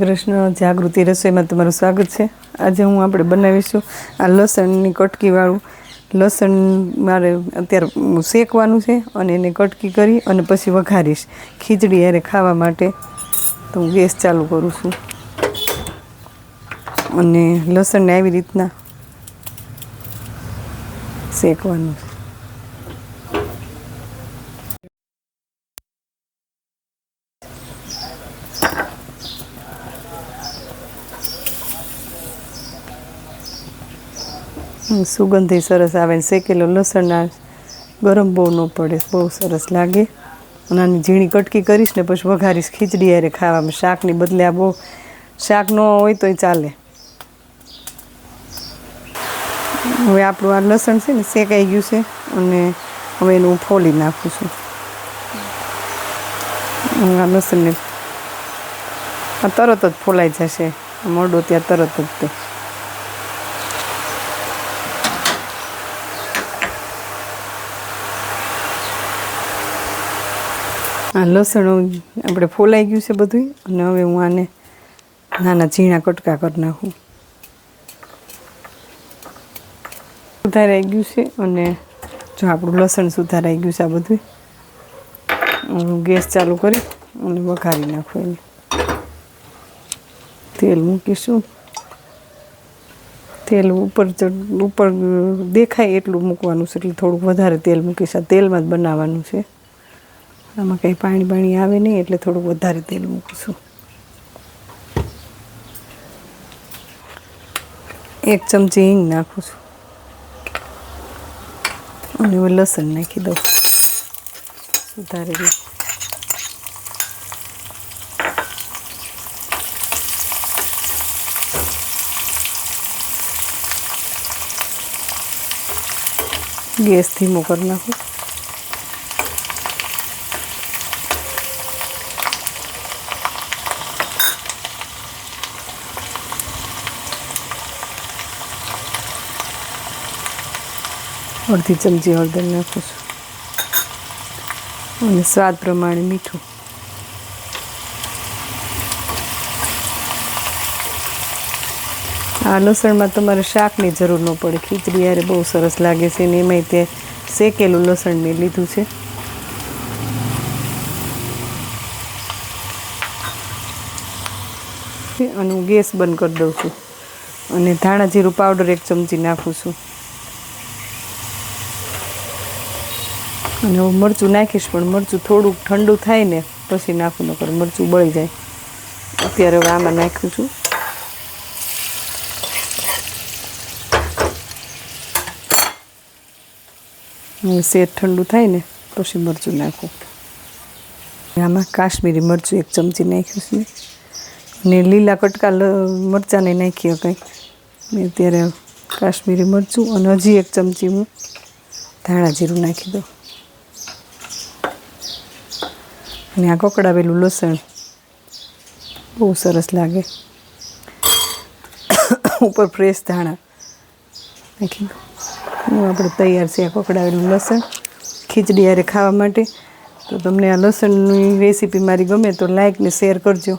કૃષ્ણ જાગૃતિ રસોઈમાં તમારું સ્વાગત છે. આજે હું આપણે બનાવીશું આ લસણની કટકીવાળું. લસણ મારે અત્યારે શેકવાનું છે અને એને કટકી કરી અને પછી વઘારીશ. ખીચડી યારે ખાવા માટે. તો હું ગેસ ચાલુ કરું છું. અને લસણને આવી રીતના શેકવાનું છે. સુગંધ સરસ આવે ને શેકેલો લસણના ગરમ બહુ ન પડે, બહુ સરસ લાગે. આની ઝીણી કટકી કરીશ ને પછી વઘારીશ ખીચડી અરે ખાવામાં. શાકની બદલે આ બહુ શાક ન હોય તોય ચાલે. હવે આપણું આ લસણ છે ને શેકાઈ ગયું છે અને હવે એનું ફોલી નાખું છું. આ લસણને આ તરત જ ફોલાઈ જશે. મોડો ત્યાં તરત જ તે. આ લસણ આપણે ફોલાઈ ગયું છે બધું અને હવે હું આને નાના ઝીણા કટકા કરી નાખું. સુધારાઈ ગયું છે અને જો આપણું લસણ સુધારાઈ ગયું છે આ બધું હું ગેસ ચાલુ કરી અને વઘારી નાખું એને. તેલ મૂકીશું. તેલ ઉપર ઉપર દેખાય એટલું મૂકવાનું છે, એટલે થોડુંક વધારે તેલ મૂકીશ. આ તેલમાં જ બનાવવાનું છે. આમાં કંઈ પાણી બાણી આવે નહીં, એટલે થોડું વધારે તેલ મૂકું છું એક ચમચી હિંગ નાખું છું. અને હવે લસણ નાખી દઉં. સુધારી દઉં ગેસ ધીમો કરી નાખું. અડધી ચમચી હળદર નાખું છું. અને સ્વાદ પ્રમાણે મીઠું. આ લસણમાં તમારે શાકની જરૂર ન પડે. ખીચડી યારે બહુ સરસ લાગે છે ને એમાંય તે શેકેલું લસણ મેં લીધું છે. અને હું ગેસ બંધ કરી દઉં છું. અને ધાણા જીરું પાવડર એક ચમચી નાખું છું. અને હું મરચું નાખીશ, પણ મરચું થોડુંક ઠંડુ થાય ને પછી નાખું, નકર મરચું બળી જાય. અત્યારે હવે આમાં નાખ્યું છું. હવે શેર ઠંડુ થાય ને પછી મરચું નાખું. આમાં કાશ્મીરી મરચું એક ચમચી નાખ્યું છે. અને લીલા કટકા મરચાંને નાખીએ કંઈ. મેં અત્યારે કાશ્મીરી મરચું અને હજી એક ચમચી હું ધાણા જીરું નાખી દઉં. અને આ કકડાવેલું લસણ બહુ સરસ લાગે. ઉપર ફ્રેશ ધાણા. હું આપણે તૈયાર છે આ કોકડાવેલું લસણ. ખીચડી યારે ખાવા માટે. તો તમને આ લસણની રેસીપી મારી ગમે તો લાઈક ને શેર કરજો.